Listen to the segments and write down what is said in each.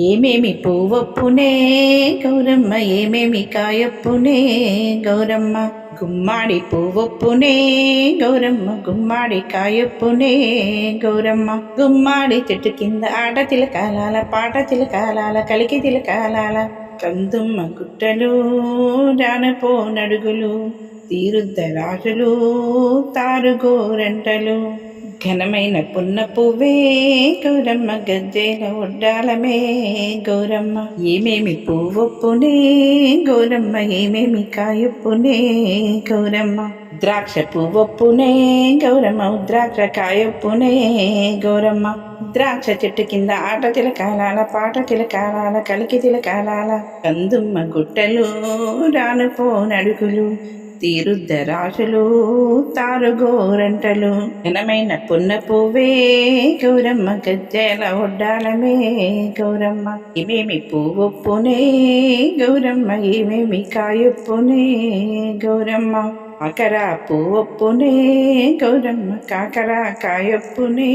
ఏమేమి పువ్వొప్పునే గౌరమ్మ ఏమేమి కాయొప్పునే గౌరమ్మ? గుమ్మాడి పువ్వొప్పునే గౌరమ్మ గుమ్మాడి కాయొప్పునే గౌరమ్మ? గుమ్మాడి చెట్టు కింద ఆట తిలకాలాల పాట తిలకాలాల కలికి తిలకాలాల. కందుమ్మ గుట్టలు రానపో నడుగులు తీరుద్ద రాజులు తారుగోరంటలు. ఘనమైన పున్న పువ్వే గౌరమ్మ గజ్జేల ఒడ్డాలమే గౌరమ్మ. ఏమేమి పువ్వొప్పునే గౌరమ్మ ఏమేమి కాయొప్పునే గౌరమ్మ. ద్రాక్ష పువ్వొప్పునే గౌరమ్మ ద్రాక్ష కాయొప్పునే గౌరమ్మ. ద్రాక్ష చెట్టు కింద ఆట తిలకాలాల పాట తిలకాలాల కలికి తిలకాలాల. కందుమ్మ గుట్టలు రానుపో నడుగులు తీరుద్ద రాజులు తారుగోరంటలు ఘనమైన పున్న పువ్వే గౌరమ్మ గజ్జెల ఒడ్డాలమే గౌరమ్మ. ఏమేమి పువ్వొప్పునే గౌరమ్మ ఏమేమి కాయొప్పునే గౌరమ్మ. కాకర పువ్వొప్పునే గౌరమ్మ కాకర కాయొప్పునే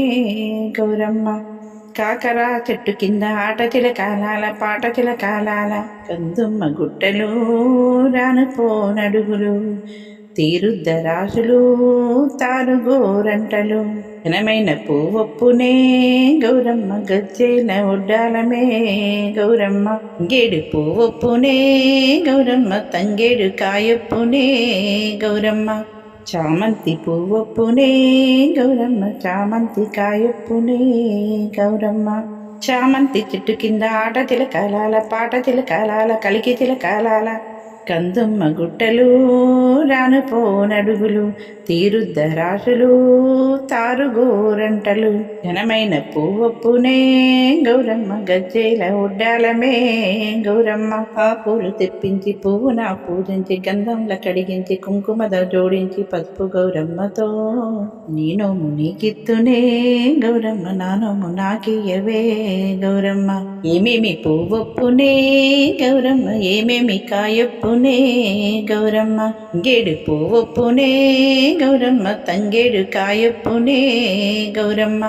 గౌరమ్మ. కాకర చెట్టు కింద ఆట తిలకాలాల పాట తిలకాలాల కందుమ్మ గుట్టలు రానుపోనడుగులు తీరుద్ద రాజులు తారుగోరంటలు. ఘనమైన పువ్వొప్పునే గౌరమ్మ గజ్జేల ఉడ్డాలమే గౌరమ్మ. గేడు పువ్వొప్పునే గౌరమ్మ తంగేడు కాయొప్పునే గౌరమ్మ. చామంతి పువ్వొప్పునే గౌరమ్మ చామంతి కాయొప్పునే గౌరమ్మ. చామంతి చెట్టు కింద ఆట తిలకాలాల పాట తిలకాలాల కలికి తిలకాలాల. కందుమ్మ గుట్టలు రానుపోనడుగులు తీరుద్ద రాశులు తారుగోరంటలు. ఘనమైన పువ్వప్పునే గౌరమ్మ గజ్జెల ఉడ్డాలమే గౌరమ్మ. ఆ పూలు తెప్పించి పువ్వు నా పూజించి గంధంల కడిగించి కుంకుమద జోడించి పసుపు గౌరమ్మతో. నేనోము నీకిత్తునే గౌరమ్మ నానోము నాకియవే గౌరమ్మ. ఏమేమి పువ్వొప్పునే గౌరమ్మ ఏమేమి కాయొప్పునే గౌరమ్మ గేడు పువ్వొప్పునే గౌరమ్మ తంగేడు కాయొప్పునే గౌరమ్మ